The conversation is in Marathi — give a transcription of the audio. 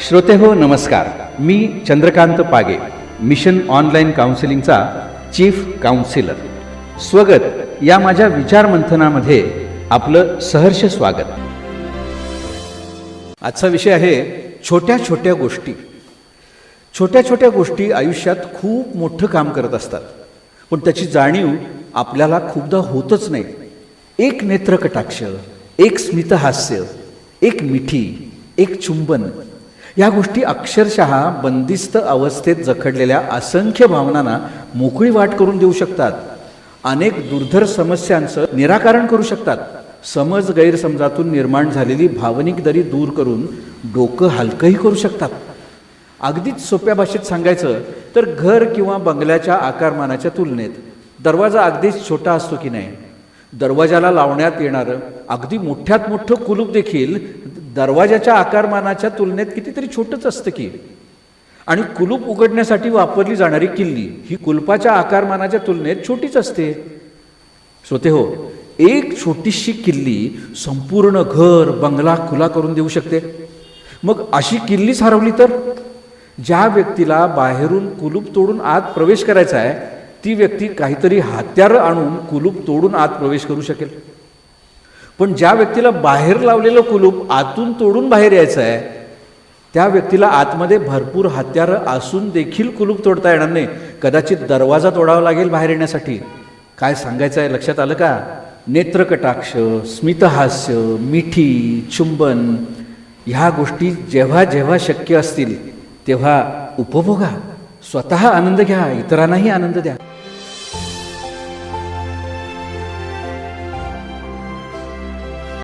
श्रोते हो नमस्कार. मी चंद्रकांत पागे मिशन ऑनलाईन काउन्सिलिंगचा चीफ काउन्सिलर. स्वगत. या माझ्या विचारमंथनामध्ये आपलं सहर्ष स्वागत. आजचा विषय आहे छोट्या छोट्या गोष्टी. छोट्या छोट्या गोष्टी आयुष्यात खूप मोठं काम करत असतात. पण त्याची जाणीव आपल्याला खूपदा होतच नाही. एक नेत्रकटाक्ष एक स्मितहास्य एक मिठी एक चुंबन या गोष्टी अक्षरशः बंदिस्त अवस्थेत जखडलेल्या असंख्य भावनांना मोकळी वाट करून देऊ शकतात. अनेक दुर्धर समस्यांचं निराकरण करू शकतात. समज गैरसमजातून निर्माण झालेली भावनिक दरी दूर करून डोकं हलकंही करू शकतात. अगदीच सोप्या भाषेत सांगायचं तर घर किंवा बंगल्याच्या आकारमानाच्या तुलनेत दरवाजा अगदीच छोटा असतो की नाही? दरवाजाला लावण्यात येणारं अगदी मोठ्यात मोठं कुलूप देखील दरवाजाच्या आकारमानाच्या तुलनेत कितीतरी छोटंच असतं की. आणि कुलूप उघडण्यासाठी वापरली जाणारी किल्ली ही कुलपाच्या आकारमानाच्या तुलनेत छोटीच असते. स्वते हो एक छोटीशी किल्ली संपूर्ण घर बंगला खुला करून देऊ शकते. मग अशी किल्लीच हरवली तर? ज्या व्यक्तीला बाहेरून कुलूप तोडून आत प्रवेश करायचा आहे ती व्यक्ती काहीतरी हत्यारं आणून कुलूप तोडून आत प्रवेश करू शकेल. पण ज्या व्यक्तीला बाहेर लावलेलं कुलूप आतून तोडून बाहेर यायचं आहे त्या व्यक्तीला आतमध्ये भरपूर हत्यारं असून देखील कुलूप तोडता येणार नाही. कदाचित दरवाजा तोडावा लागेल बाहेर येण्यासाठी. काय सांगायचं आहे? लक्षात आलं का? नेत्रकटाक्ष स्मितहास्य मिठी चुंबन ह्या गोष्टी जेव्हा जेव्हा शक्य असतील तेव्हा उपभोगा. स्वतः आनंद घ्या इतरांनाही आनंद द्या.